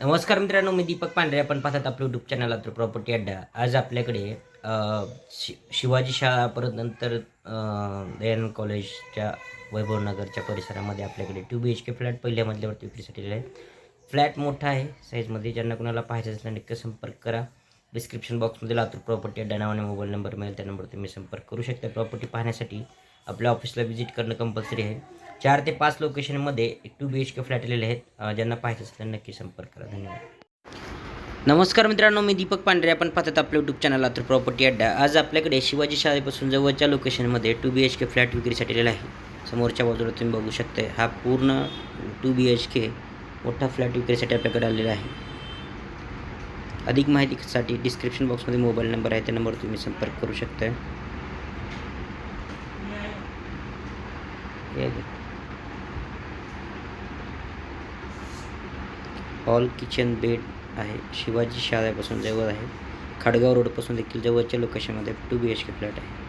नमस्कार मित्रांनो मी दीपक पांढरे. आपण पाहतात आपलं युट्यूब चॅनल तर प्रॉपर्टी अड्डा आज आपल्याकडे शि शिवाजी शाळा परत नंतर अ, दयानंद कॉलेजच्या वैभवनगरच्या परिसरामध्ये आपल्याकडे two B H K flat पहिल्या मजल्यावरती विक्रीसाठी आहे. फ्लॅट मोठा आहे. साईजमध्ये ज्यांना कुणाला पाहायचं असेल तर नक्की संपर्क करा. डिस्क्रिप्शन बॉक्समध्ये लातूर प्रॉपर्टी अड्डा नावाने मोबाईल नंबर मिळेल. त्या नंबरवर तुम्ही संपर्क करू शकता. प्रॉपर्टी पाहण्यासाठी आपल्या ऑफिसला व्हिजिट करणं कंपल्सरी आहे. चार ते पाच लोकेशनमध्ये एक two B H K flat आलेले आहेत. ज्यांना पाहायचं असेल तर नक्की संपर्क करा. धन्यवाद. नमस्कार मित्रांनो मी दीपक पांढरे. आपण पाहतात आपलं यूट्यूब चॅनल लातूर प्रॉपर्टी अड्डा. आज आपल्याकडे शिवाजी शाळेपासून जवळच्या लोकेशनमध्ये two B H K flat विक्रीसाठी आलेला आहे. समोरच्या बाजूला तुम्ही बघू शकता हा पूर्ण टू बी एच के मोठा फ्लॅट विक्रीसाठी आपल्याकडे आलेला आहे. अधिक माहितीसाठी डिस्क्रिप्शन बॉक्समध्ये मोबाईल नंबर आहे त्या नंबरवर तुम्ही संपर्क करू शकता हे बघ. हॉल किचन बेड आहे. शिवाजी शाळेपासून जवळ आहे. खाडगाव रोडपासून देखील जवळच्या लोकेशनमध्ये two B H K flat आहे.